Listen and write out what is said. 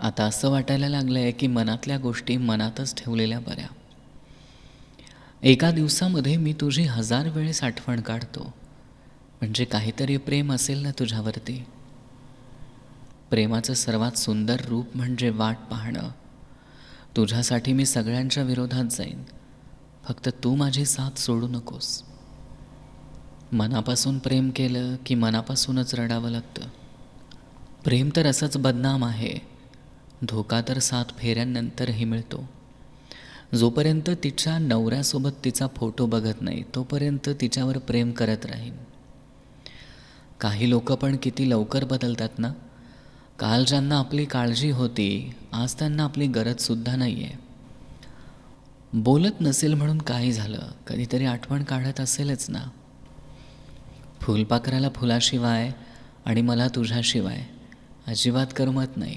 आता असं वाटायला लागलं आहे की मनातल्या गोष्टी मनातच ठेवलेल्या बऱ्या. एका दिवसामध्ये मी तुझी हजार वेळेस आठवण काढतो. म्हणजे काहीतरी प्रेम असेल ना तुझ्यावरती. प्रेमाचं सर्वात सुंदर रूप म्हणजे वाट पाहणं. तुझ्यासाठी मी सगळ्यांच्या विरोधात जाईन. फक्त तू माझी साथ सोडू नकोस. मनापासून प्रेम केलं की मनापासूनच रडावं लागतं. प्रेम तर असंच बदनाम आहे. धोका तर सात फेऱ्यांनंतरही मिळतो. जोपर्यंत तिच्या नवऱ्यासोबत तिचा फोटो बघत नाही तोपर्यंत तिच्यावर प्रेम करत राहीन. काही लोक पण किती लवकर बदलतात ना? काल ज्यांना आपली काळजी होती आज त्यांना आपली गरजसुद्धा नाही आहे बोलत नसेल म्हणून काही झालं कधीतरी आठवण काढत असेलच ना? फुलपाखराला फुलाशिवाय आणि मला तुझ्याशिवाय अजिबात करमत नाही.